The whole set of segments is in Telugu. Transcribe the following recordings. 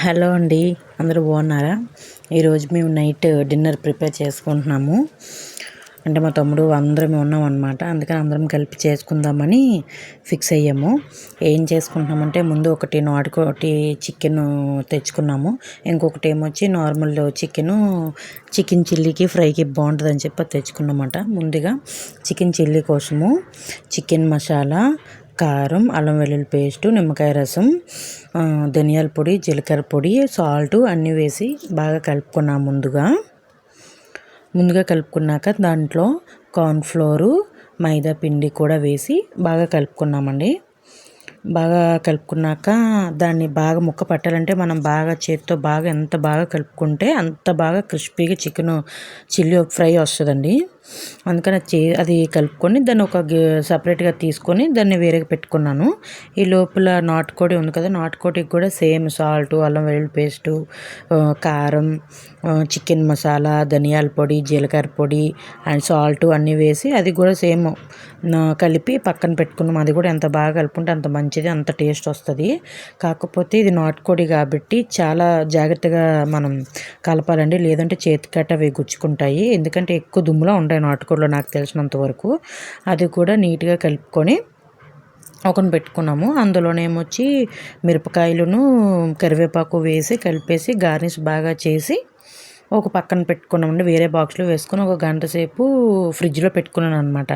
హలో అండి అందరూ బాగున్నారా? ఈరోజు మేము నైట్ డిన్నర్ ప్రిపేర్ చేసుకుంటున్నాము. అంటే మా తమ్ముడు అందరం ఉన్నాం అనమాట అందుకని అందరం కలిపి చేసుకుందామని ఫిక్స్ అయ్యాము. ఏం చేసుకుంటున్నామంటే ముందు ఒకటి నాటుకోటి చికెన్ తెచ్చుకున్నాము. ఇంకొకటి ఏమొచ్చి నార్మల్ చికెను చికెన్ చిల్లీకి ఫ్రైకి బాగుంటుందని చెప్పి తెచ్చుకున్నమాట ముందుగా చికెన్ చిల్లీ కోసము చికెన్ మసాలా కారం అల్లం వెల్లుల్లి పేస్టు నిమ్మకాయ రసం ధనియాల పొడి జీలకర్ర పొడి సాల్ట్ అన్నీ వేసి బాగా కలుపుకున్నాం ముందుగా. ముందుగా కలుపుకున్నాక దాంట్లో కార్న్ఫ్లోరు మైదా పిండి కూడా వేసి బాగా కలుపుకున్నామండి. బాగా కలుపుకున్నాక దాన్ని బాగా ముక్క పట్టాలంటే మనం బాగా చేతితో బాగా ఎంత బాగా కలుపుకుంటే అంత బాగా క్రిస్పీగా చికెన్ చిల్లీ ఫ్రై వస్తుందండి. అందుకని చే అది కలుపుకొని దాన్ని ఒక సపరేట్గా తీసుకొని దాన్ని వేరేగా పెట్టుకున్నాను. ఈ లోపల నాటుకోడి ఉంది కదా నాటుకోడికి కూడా సేమ్ సాల్ట్ అల్లం వెల్లుల్లి పేస్టు కారం చికెన్ మసాలా ధనియాల పొడి జీలకర్ర పొడి అండ్ సాల్ట్ అన్నీ వేసి అది కూడా సేమ్ కలిపి పక్కన పెట్టుకున్నాం. అది కూడా ఎంత బాగా కలుపుకుంటే అంత మంచి మంచిది అంత టేస్ట్ వస్తుంది. కాకపోతే ఇది నాటుకోడి కాబట్టి చాలా జాగ్రత్తగా మనం కలపాలండి. లేదంటే చేతి కట్ట అవి గుచ్చుకుంటాయి. ఎందుకంటే ఎక్కువ దుమ్ములో ఉంటాయి నాటుకోడిలో నాకు తెలిసినంత వరకు. అది కూడా నీట్గా కలుపుకొని ఒకని పెట్టుకున్నాము. అందులోనేమొచ్చి మిరపకాయలను కరివేపాకు వేసి కలిపేసి గార్నిష్ బాగా చేసి ఒక పక్కన పెట్టుకున్నామండి వేరే బాక్స్లో వేసుకొని ఒక గంట సేపు ఫ్రిడ్జ్లో పెట్టుకున్నాను అనమాట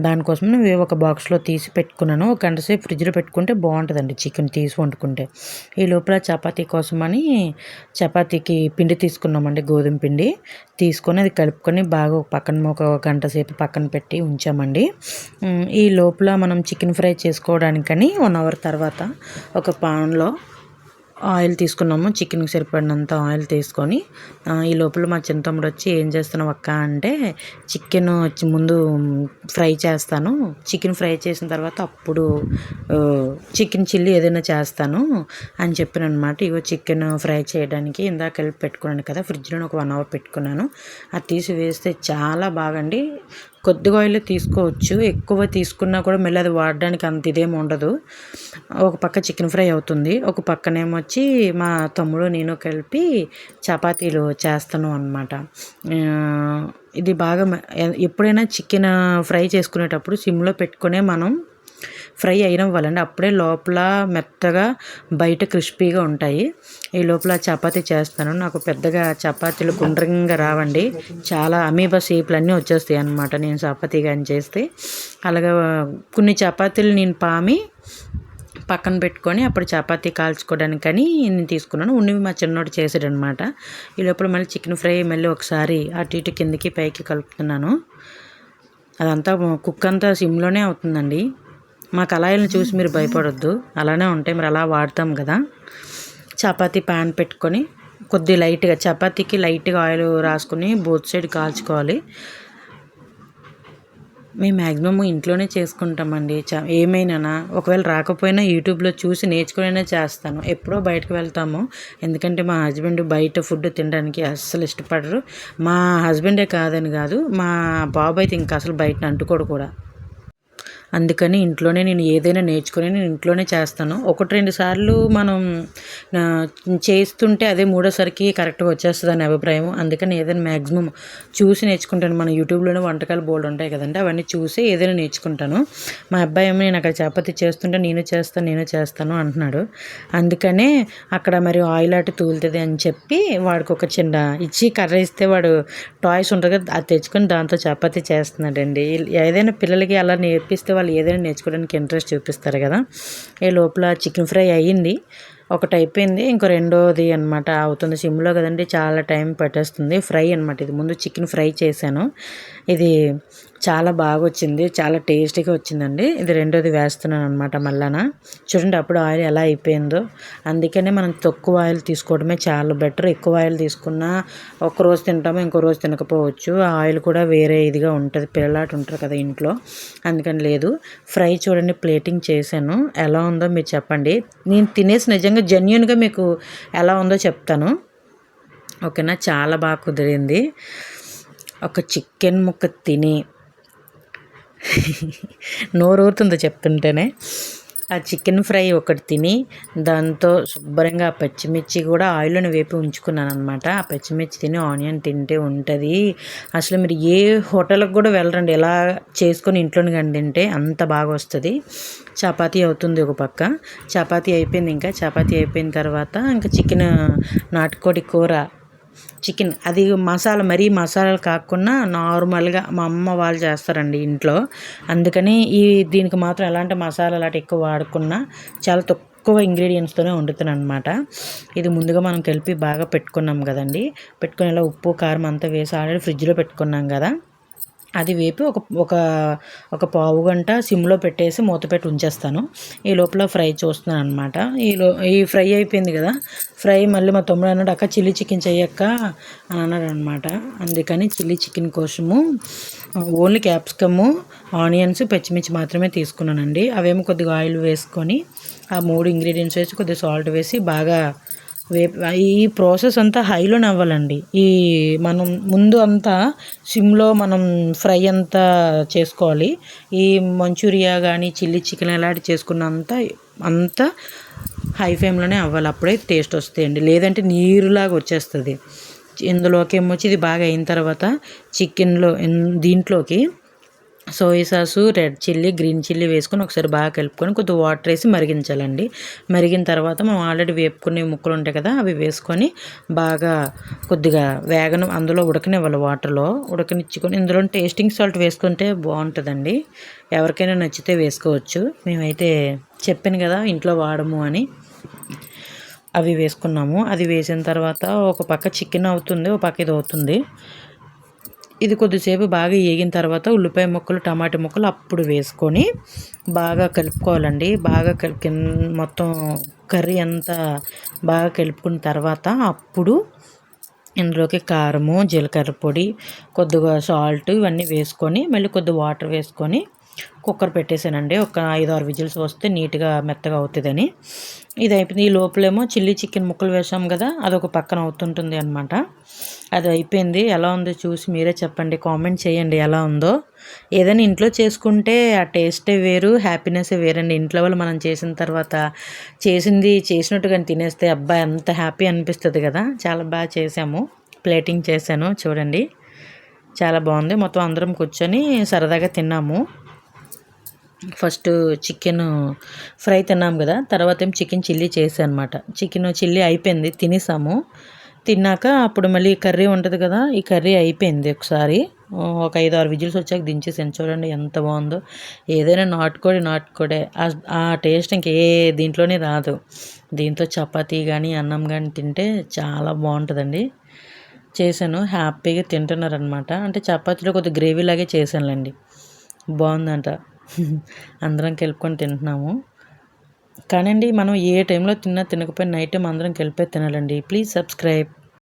దానికోసం నేను ఒక బాక్స్లో తీసి పెట్టుకున్నాను. ఒక గంట సేపు ఫ్రిడ్జ్లో పెట్టుకుంటే బాగుంటుందండి చికెన్ తీసి వండుకుంటే. ఈ లోపల చపాతీ కోసమని చపాతీకి పిండి తీసుకున్నామండి గోధుమ పిండి. తీసుకొని అది కలుపుకొని బాగా ఒక పక్కన ఒక గంట సేపు పక్కన పెట్టి ఉంచామండి. ఈ లోపల మనం చికెన్ ఫ్రై చేసుకోవడానికని వన్ అవర్ తర్వాత ఒక పాన్లో ఆయిల్ తీసుకున్నాము. చికెన్కి సరిపడినంత ఆయిల్ తీసుకొని ఈ లోపల మా చిన్న తమ్ముడు వచ్చి ఏం చేస్తున్నావు అక్క అంటే చికెన్ వచ్చి ముందు ఫ్రై చేస్తాను. చికెన్ ఫ్రై చేసిన తర్వాత అప్పుడు చికెన్ చిల్లీ ఏదైనా చేస్తాను అని చెప్పాను అనమాట ఇగో చికెన్ ఫ్రై చేయడానికి ఇందాక వెళ్ళి పెట్టుకున్నాను కదా ఫ్రిడ్జ్లో ఒక వన్ అవర్ పెట్టుకున్నాను. అది తీసి వేస్తే చాలా బాగండి. కొద్దిగా ఆయిల్ తీసుకోవచ్చు. ఎక్కువ తీసుకున్నా కూడా మళ్ళీ అది వాడడానికి అంత ఇదేమి ఉండదు. ఒక పక్క చికెన్ ఫ్రై అవుతుంది. ఒక పక్కనేమో వచ్చి మా తమ్ముడు నేను కలిపి చపాతీలు చేస్తాను అనమాట ఇది బాగా ఎప్పుడైనా చికెన్ ఫ్రై చేసుకునేటప్పుడు సిమ్లో పెట్టుకునే మనం ఫ్రై అయిన వలన అప్పుడే లోపల మెత్తగా బయట క్రిస్పీగా ఉంటాయి. ఈ లోపల చపాతీ చేస్తాను. నాకు పెద్దగా చపాతీలు గుండ్రంగా రావండి. చాలా అమీబా షేప్లు అన్నీ వచ్చేస్తాయి అనమాట నేను చపాతీ కానీ చేస్తే. అలాగా కొన్ని చపాతీలు నేను పామి పక్కన పెట్టుకొని అప్పుడు చపాతీ కాల్చుకోవడానికి అని నేను తీసుకున్నాను. ఉన్నవి మా చిన్నోడు చేసాడనమాట ఈ లోపల మళ్ళీ చికెన్ ఫ్రై మళ్ళీ ఒకసారి అటు ఇటు కిందకి పైకి కలుపుతున్నాను. అదంతా కుక్ అంతా సిమ్లోనే అవుతుందండి. మా కళాయిలను చూసి మీరు భయపడొద్దు. అలానే ఉంటాయి. మరి అలా వాడతాం కదా. చపాతీ ప్యాన్ పెట్టుకొని కొద్ది లైట్గా చపాతీకి లైట్గా ఆయిల్ రాసుకొని బోత్ సైడ్ కాల్చుకోవాలి. మేము మ్యాక్సిమమ్ ఇంట్లోనే చేసుకుంటామండి. చ ఏమైనా ఒకవేళ రాకపోయినా యూట్యూబ్లో చూసి నేర్చుకునే చేస్తాను. ఎప్పుడో బయటకు వెళ్తాము. ఎందుకంటే మా హస్బెండ్ బయట ఫుడ్ తినడానికి అస్సలు ఇష్టపడరు. మా హస్బెండే కాదని కాదు. మా బాబు అయితే ఇంకా అసలు బయట అంటుకోడు కూడా. అందుకని ఇంట్లోనే నేను ఏదైనా నేర్చుకుని నేను ఇంట్లోనే చేస్తాను. ఒకటి రెండు సార్లు మనం చేస్తుంటే అదే మూడోసారికి కరెక్ట్గా వచ్చేస్తుంది అని అభిప్రాయం. అందుకని ఏదైనా మ్యాక్సిమం చూసి నేర్చుకుంటాను. మన యూట్యూబ్లోనే వంటకాలు బోర్డు ఉంటాయి కదండి అవన్నీ చూసి ఏదైనా నేర్చుకుంటాను. మా అబ్బాయి ఏమో నేను అక్కడ చపాతి చేస్తుంటే నేను చేస్తాను నేను చేస్తాను అంటున్నాడు. అందుకనే అక్కడ మరి ఆయిల్ అటు తూలుతుంది అని చెప్పి వాడికి ఒక చిన్న ఇచ్చి కర్ర ఇస్తే వాడు టాయ్స్ ఉంటుంది కదా అది తెచ్చుకొని దాంతో చపాతి చేస్తున్నాడండి. ఏదైనా పిల్లలకి అలా నేర్పిస్తే వాళ్ళు ఏదైనా నేర్చుకోవడానికి ఇంట్రెస్ట్ చూపిస్తారు కదా. ఈ లోపల చికెన్ ఫ్రై అయ్యింది ఒకటి అయిపోయింది. ఇంకో రెండోది అనమాట అవుతుంది. సిమ్లో కదండి చాలా టైం పట్టేస్తుంది. ఫ్రై అనమాట ఇది. ముందు చికెన్ ఫ్రై చేశాను. ఇది చాలా బాగా వచ్చింది చాలా టేస్టీగా వచ్చిందండి. ఇది రెండోది వేస్తున్నాను అనమాట మళ్ళాన చూడండి అప్పుడు ఆయిల్ ఎలా అయిపోయిందో. అందుకనే మనం తక్కువ ఆయిల్ తీసుకోవడమే చాలా బెటర్. ఎక్కువ ఆయిల్ తీసుకున్నా ఒక రోజు తింటాము ఇంకో రోజు తినకపోవచ్చు. ఆ ఆయిల్ కూడా వేరే ఇదిగా ఉంటుంది. పిల్లలాట ఉంటారు కదా ఇంట్లో. అందుకని లేదు. ఫ్రై చూడండి ప్లేటింగ్ చేశాను. ఎలా ఉందో మీరు చెప్పండి. నేను తినేసి నిజంగా జెన్యున్గా మీకు ఎలా ఉందో చెప్తాను. ఓకేనా? చాలా బాగా కుదిరింది. ఒక చికెన్ ముక్క తిని నోరూరుతుందో చెప్తుంటేనే. ఆ చికెన్ ఫ్రై ఒకటి తిని దాంతో శుభ్రంగా ఆ పచ్చిమిర్చి కూడా ఆయిల్లోని వేపి ఉంచుకున్నాను అనమాట ఆ పచ్చిమిర్చి తిని ఆనియన్ తింటే ఉంటుంది. అసలు మీరు ఏ హోటల్కి కూడా వెళ్ళరండి. ఎలా చేసుకొని ఇంట్లోని కానీ తింటే అంత బాగా వస్తుంది. చపాతీ అవుతుంది ఒక పక్క. చపాతీ అయిపోయింది ఇంకా. చపాతీ అయిపోయిన తర్వాత ఇంకా చికెన్ నాటుకోడి కూర చికెన్. అది మసాలా మరీ మసాలాలు కాకుండా నార్మల్గా మా అమ్మ వాళ్ళు చేస్తారండి ఇంట్లో. అందుకని ఈ దీనికి మాత్రం ఎలాంటి మసాలా అలాంటి ఎక్కువ వాడకుండా చాలా తక్కువ ఇంగ్రీడియంట్స్తోనే వండుతున్నాను అనమాట ఇది ముందుగా మనం కలిపి బాగా పెట్టుకున్నాం కదండి. పెట్టుకుని ఇలా ఉప్పు కారం అంతా వేసి ఆల్రెడీ ఫ్రిడ్జ్లో పెట్టుకున్నాం కదా. అది వేపి ఒక ఒక ఒక పావు గంట సిమ్లో పెట్టేసి మూత పెట్టి ఉంచేస్తాను. ఈ లోపల ఫ్రై చూస్తున్నాను అనమాట ఈ లో ఈ ఫ్రై అయిపోయింది కదా ఫ్రై మళ్ళీ మా తమ్ముడు అన్నాడు అక్క చిల్లీ చికెన్ చెయ్యక్క అని అన్నాడు అనమాట అందుకని చిల్లీ చికెన్ కోసము ఓన్లీ క్యాప్సికము ఆనియన్స్ పచ్చిమిర్చి మాత్రమే తీసుకున్నానండి. అవేమో కొద్దిగా ఆయిల్ వేసుకొని ఆ మూడు ఇంగ్రీడియంట్స్ వేసి కొద్దిగా సాల్ట్ వేసి బాగా వేప ఈ ప్రాసెస్ అంతా హైలోనే అవ్వాలండి ఈ మనం ముందు అంతా సిమ్లో మనం ఫ్రై అంతా చేసుకోవాలి. ఈ మంచూరియా కానీ చిల్లీ చికెన్ ఇలాంటి చేసుకున్నంత అంతా హై ఫ్లేమ్లోనే అవ్వాలి. అప్పుడే టేస్ట్ వస్తాయండి. లేదంటే నీరులాగా వచ్చేస్తుంది. ఇందులోకి ఏమొచ్చి ఇది బాగా అయిన తర్వాత చికెన్లో దీంట్లోకి soya sauce red chilli green chilli వేసుకొని ఒకసారి బాగా కలుపుకొని కొద్దిగా వాటర్ వేసి మరిగించాలండి. మరిగిన తర్వాత మనం ఆల్రెడీ వేపుకునే ముక్కలు ఉంటాయి కదా అవి వేసుకొని బాగా కొద్దిగా వేగనం అందులో ఉడకనివ్వాలి వాటర్లో. ఉడకనిచ్చుకొని ఇందులో టేస్టింగ్ సాల్ట్ వేసుకుంటే బాగుంటుందండి. ఎవరికైనా నచ్చితే వేసుకోవచ్చు. మేమైతే చెప్పాను కదా ఇంట్లో వాడము అని. అవి వేసుకున్నాము. అది వేసిన తర్వాత ఒక పక్క చికెన్ అవుతుంది ఒక పక్క ఇది అవుతుంది. ఇది కొద్దిసేపు బాగా వేగిన తర్వాత ఉల్లిపాయ ముక్కలు టమాటా ముక్కలు అప్పుడు వేసుకొని బాగా కలుపుకోవాలండి. బాగా కలిపి మొత్తం కర్రీ అంతా బాగా కలుపుకున్న తర్వాత అప్పుడు ఇందులోకి కారము జీలకర్ర పొడి కొద్దిగా సాల్ట్ ఇవన్నీ వేసుకొని మళ్ళీ కొద్దిగా వాటర్ వేసుకొని కుక్కర్ పెట్టేసానండి. ఒక ఐదు ఆరు విజిల్స్ వస్తే నీట్గా మెత్తగా అవుతుందని. ఇది అయిపోయింది ఈ లోపలేమో చిల్లీ చికెన్ ముక్కలు వేసాం కదా అదొక పక్కన అవుతుంటుంది అనమాట అది అయిపోయింది. ఎలా ఉందో చూసి మీరే చెప్పండి కామెంట్ చేయండి ఎలా ఉందో. ఏదైనా ఇంట్లో చేసుకుంటే ఆ టేస్టే వేరు హ్యాపీనెస్ వేరండి. ఇంట్లో వాళ్ళు మనం చేసిన తర్వాత చేసింది చేసినట్టుగా తినేస్తే అబ్బాయి అంత హ్యాపీ అనిపిస్తుంది కదా. చాలా బాగా చేసాము ప్లేటింగ్ చేశాను చూడండి. చాలా బాగుంది. మొత్తం అందరం కూర్చొని సరదాగా తిన్నాము. ఫస్ట్ చికెన్ ఫ్రై తిన్నాం కదా తర్వాత ఏం చికెన్ చిల్లీ చేసాను అనమాట చికెన్ చిల్లీ అయిపోయింది తినేసాము. తిన్నాక అప్పుడు మళ్ళీ కర్రీ ఉంటుంది కదా ఈ కర్రీ అయిపోయింది ఒకసారి. ఒక ఐదు ఆరు విజిల్స్ వచ్చాక దించేసాను. చూడండి ఎంత బాగుందో. ఏదైనా నాటుకోడి నాటుకోడే. ఆ టేస్ట్ ఇంకే దీంట్లోనే రాదు. దీంతో చపాతీ కానీ అన్నం కానీ తింటే చాలా బాగుంటుందండి. చేశాను. హ్యాపీగా తింటున్నారనమాట. అంటే చపాతీలో కొద్దిగా గ్రేవీ లాగే చేశానులేండి. బాగుందంట. అందరం కలుపుకొని తింటున్నాము. కానండి మనం ఏ టైంలో తిన్నా తినకపోయినా నైట్ టైం అందరం కలిపే తినాలండి. Please subscribe.